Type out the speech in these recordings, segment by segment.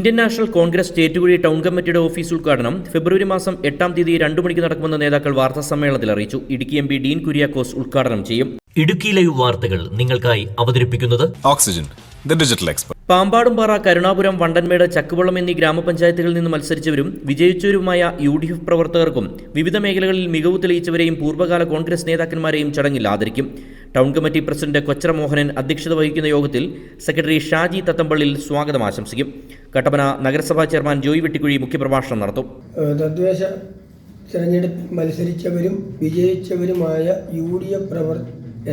Indian National Congress Chettukuzhi town കമ്മിറ്റിയുടെ office ഉദ്ഘാടനം ഫെബ്രുവരി മാസം എട്ടാം തീയതി രണ്ടു മണിക്ക് നടക്കുമെന്ന് നേതാക്കൾ വാർത്താ സമ്മേളനത്തിൽ അറിയിച്ചു. ഇടുക്കി എം പി ഡീൻ കുര്യാക്കോസ് ഉദ്ഘാടനം ചെയ്യും. ഇടുക്കി ലൈവ് വാർത്തകൾ നിങ്ങൾക്കായി അവതരിപ്പിക്കുന്നത് Oxygen, digital expert Pampadumpara Karunapuram Vandanmedu Chakkuvallam എന്നീ ഗ്രാമപഞ്ചായത്തുകളിൽ നിന്ന് മത്സരിച്ചവരും വിജയിച്ചവരുമായ യു ഡി എഫ് പ്രവർത്തകർക്കും വിവിധ മേഖലകളിൽ മികവ് തെളിയിച്ചവരെയും പൂർവകാല കോൺഗ്രസ് നേതാക്കന്മാരെയും ചടങ്ങിൽ ആദരിക്കും. Town committee president Kochara Mohanan അധ്യക്ഷത വഹിക്കുന്ന യോഗത്തിൽ സെക്രട്ടറി ഷാജി തത്തമ്പള്ളിൽ സ്വാഗതം ആശംസിക്കും. കട്ടപ്പന നഗരസഭാ ചെയർമാൻ ജോയ് വെട്ടിക്കുഴി മുഖ്യപ്രഭാഷണം നടത്തും. തദ്ദേശ തിരഞ്ഞെടുപ്പിൽ മത്സരിച്ചവരും വിജയിച്ചവരുമായ യു ഡി എഫ് പ്രവർ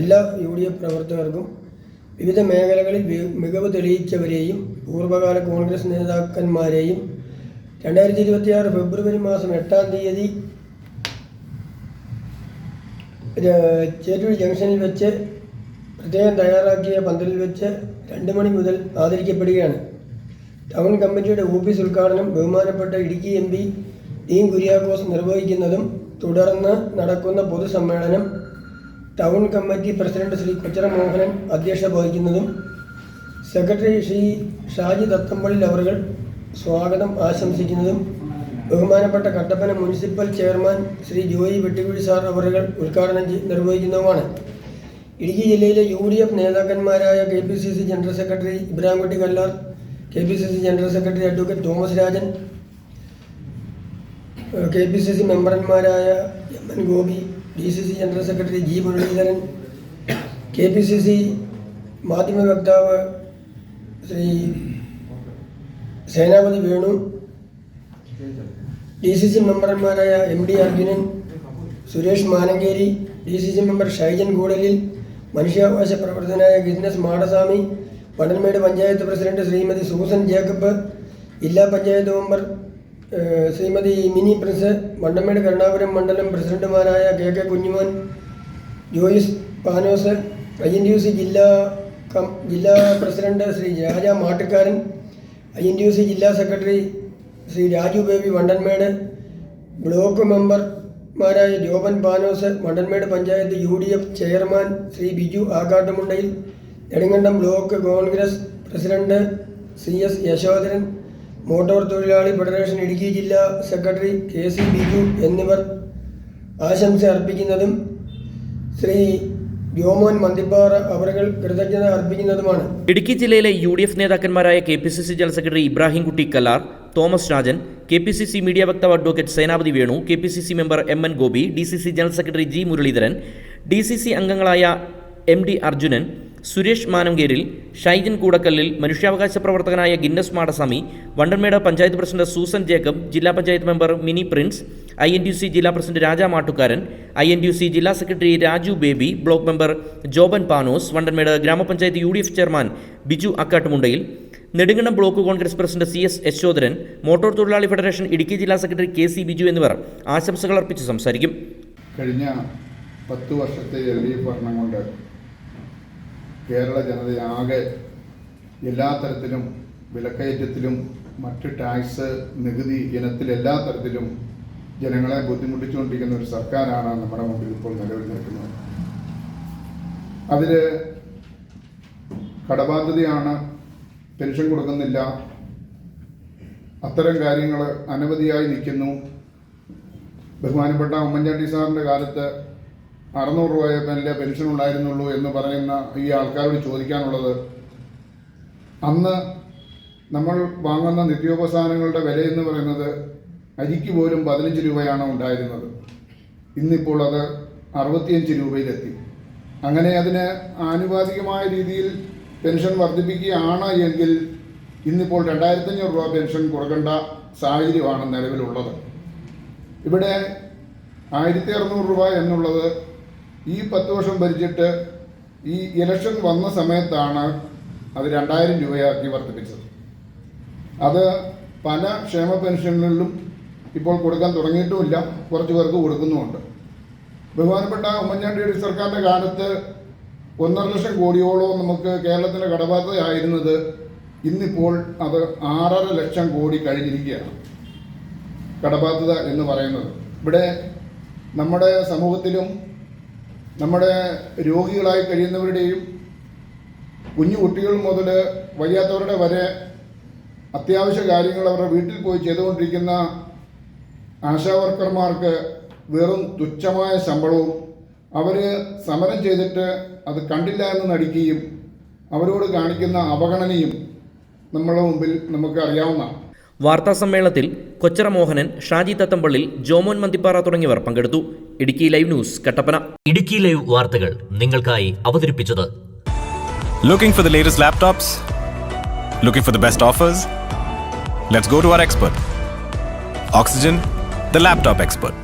എല്ലാ യു ഡി എഫ് പ്രവർത്തകർക്കും വിവിധ മേഖലകളിൽ മികവ് തെളിയിച്ചവരെയും പൂർവകാല കോൺഗ്രസ് നേതാക്കന്മാരെയും രണ്ടായിരത്തി ഇരുപത്തിയാറ് ഫെബ്രുവരി മാസം എട്ടാം തീയതി ചേറ്റൂർ ജംഗ്ഷനിൽ വെച്ച് പ്രത്യേകം തയ്യാറാക്കിയ പന്തലിൽ വെച്ച് രണ്ട് മണി മുതൽ ആദരിക്കപ്പെടുകയാണ്. ടൗൺ കമ്മിറ്റിയുടെ ഓഫീസ് ഉദ്ഘാടനം ബഹുമാനപ്പെട്ട ഇടുക്കി എം പി ഡീൻ കുര്യാക്കോസ് നിർവഹിക്കുന്നതും തുടർന്ന് നടക്കുന്ന പൊതുസമ്മേളനം town committee president Shri Kochara Mohanan അധ്യക്ഷത വഹിക്കുന്നതും സെക്രട്ടറി ശ്രീ ഷാജി ദത്തമ്പള്ളി അവറുകൾ സ്വാഗതം ആശംസിക്കുന്നതും ബഹുമാനപ്പെട്ട Kattappana municipal chairman Shri Joy Vettikuzhi sir അവറുകൾ ഉദ്ഘാടനം നിർവഹിക്കുന്നതുമാണ്. ഇടുക്കി ജില്ലയിലെ U D F നേതാക്കന്മാരായ K P C C general secretary Ibrahimkutty Kallar K P C C general secretary advocate Thomas Rajan K P C C മെമ്പർമാരായ M N Gopi D C C general secretary G Muraleedharan K P C C മാധ്യമ വക്താവ് Shri Senapathi Venu D C C മെമ്പർമാരായ M D Arjunan Suresh Manankeri D C C member Shyjan Koodalil മനുഷ്യാവകാശ പ്രവർത്തനായ business Madaswamy Vandanmedu panchayat president Shrimati Susan Jacob ജില്ലാ panchayat member Shrimati Mini Prince Vandanmedu Karunapuram മണ്ഡലം പ്രസിഡന്റുമാരായ K K Kunjumon Joyce Panos I N T U C ജില്ലാ come ജില്ലാ president Shri Raja Mattukaran I N T U C ജില്ലാ secretary Shri Raju Baby Vandanmedu block മെമ്പർമാരായ Joban Panos Vandanmedu panchayat U D F chairman Shri Biju Akattumundayil Nedumkandam block Congress president C S Yashodharan motor തൊഴിലാളി federation Idukki ജില്ലാ secretary K C Biju എന്നിവർ ആശംസ അർപ്പിക്കുന്നതും ശ്രീ വ്യോമോൻ മന്തിപ്പാറ അവർക്ക് കൃതജ്ഞത അർപ്പിക്കുന്നതുമാണ്. ഇടുക്കി ജില്ലയിലെ U D F നേതാക്കന്മാരായ K P C C general secretary Ibrahim Kutty Kallar Thomas Rajan K P C C media വക്താവ് advocate Senapathy Venu K P C C member M N Gopi D C C general secretary G Muraleedharan D C C അംഗങ്ങളായ M D Arjunan Suresh Manamkeril Shyjan Koodakkallil മനുഷ്യാവകാശ പ്രവർത്തകനായ Guinness Madaswamy Vandanmedu panchayat president Susan Jacob ജില്ലാ panchayat member Mini Prince I N T C ജില്ലാ president Raja Mattukaran I N T C ജില്ലാ secretary Raju Baby block member Joban Panos Vandanmedu ഗ്രാമപഞ്ചായത്ത് U D F chairman Biju Akkattumundayil Nedumkandam block Congress president C S Yashodharan motor തൊഴിലാളി federation Idukki ജില്ലാ secretary K C Biju എന്നിവർ ആശംസകൾ അർപ്പിച്ച് സംസാരിക്കും. കഴിഞ്ഞ പത്ത് വർഷത്തെ എൽ ഡി എഫ് ഭരണം കൊണ്ട് കേരള ജനതയാകെ എല്ലാ തരത്തിലും വിലക്കയറ്റത്തിലും മറ്റ് ടാക്സ് നികുതി ഇനത്തിൽ എല്ലാ തരത്തിലും ജനങ്ങളെ ബുദ്ധിമുട്ടിച്ചുകൊണ്ടിരിക്കുന്ന ഒരു സർക്കാരാണ് നമ്മുടെ മുമ്പിൽ ഇപ്പോൾ നിലവിൽ നിൽക്കുന്നത് അതിൽ കടബാധ്യതയാണ് പെൻഷൻ കൊടുക്കുന്നില്ല അത്തരം കാര്യങ്ങൾ അനവധിയായി നിൽക്കുന്നു. ബഹുമാനപ്പെട്ട ഉമ്മൻചാണ്ടി സാറിന്റെ കാലത്ത് അറുന്നൂറ് രൂപയല്ലേ പെൻഷൻ ഉണ്ടായിരുന്നുള്ളൂ എന്ന് പറയുന്ന ഈ ആൾക്കാരോട് ചോദിക്കാനുള്ളത് അന്ന് നമ്മൾ വാങ്ങുന്ന നിത്യോപസാധനങ്ങളുടെ വില എന്ന് പറയുന്നത് അരിക്ക് പോലും പതിനഞ്ച് രൂപയാണ് ഉണ്ടായിരുന്നത്. ഇന്നിപ്പോൾ അത് അറുപത്തിയഞ്ച് രൂപയിലെത്തി. അങ്ങനെ അതിന് ആനുപാതികമായ രീതിയിൽ പെൻഷൻ വർദ്ധിപ്പിക്കുകയാണ് എങ്കിൽ ഇന്നിപ്പോൾ രണ്ടായിരത്തഞ്ഞൂറ് രൂപ പെൻഷൻ കൊടുക്കേണ്ട സാഹചര്യമാണ് നിലവിലുള്ളത്. ഇവിടെ ആയിരത്തി അറുന്നൂറ് രൂപ എന്നുള്ളത് ഈ പത്ത് വർഷം ഭരിച്ചിട്ട് ഈ ഇലക്ഷൻ വന്ന സമയത്താണ് അത് രണ്ടായിരം രൂപയാക്കി വർദ്ധിപ്പിച്ചത്. അത് പല ക്ഷേമ പെൻഷനുകളിലും ഇപ്പോൾ കൊടുക്കാൻ തുടങ്ങിയിട്ടുമില്ല. കുറച്ച് പേർക്ക് കൊടുക്കുന്നുമുണ്ട്. ബഹുമാനപ്പെട്ട ഉമ്മൻചാണ്ടിയുടെ സർക്കാരിന്റെ കാലത്ത് ഒന്നര ലക്ഷം കോടിയോളം നമുക്ക് കേരളത്തിന്റെ കടബാധ്യതയായിരുന്നത് ഇന്നിപ്പോൾ അത് ആറര ലക്ഷം കോടി കഴിഞ്ഞിരിക്കുകയാണ്. കടബാധ്യത എന്ന് പറയുന്നത്. ഇവിടെ നമ്മുടെ സമൂഹത്തിലും നമ്മുടെ രോഗികളായി കഴിയുന്നവരുടെയും കുഞ്ഞു കുട്ടികൾ മുതൽ വയ്യാത്തവരുടെ വരെ അത്യാവശ്യ കാര്യങ്ങൾ അവരുടെ വീട്ടിൽ പോയി ചെയ്തുകൊണ്ടിരിക്കുന്ന ആശാ വർക്കർമാർക്ക് വെറും തുച്ഛമായ ശമ്പളവും അവർ സമരം ചെയ്തിട്ട് അത് കണ്ടില്ല എന്ന് നടിക്കുകയും അവരോട് കാണിക്കുന്ന അവഗണനയും നമ്മളുടെ മുമ്പിൽ നമുക്ക് അറിയാവുന്നതാണ്. വാർത്താ സമ്മേളനത്തിൽ കൊച്ചറ മോഹനൻ ഷാജി തത്തമ്പള്ളിൽ ജോമോൻ മന്തിപ്പാറ തുടങ്ങിയവർ പങ്കെടുത്തു. Idukki live news Kattappana. Idukki live വാർത്തകൾ നിങ്ങൾക്കായി അവതരിപ്പിച്ചത്. Looking for the latest laptops looking for the best offers let's go to our expert Oxygen the laptop expert.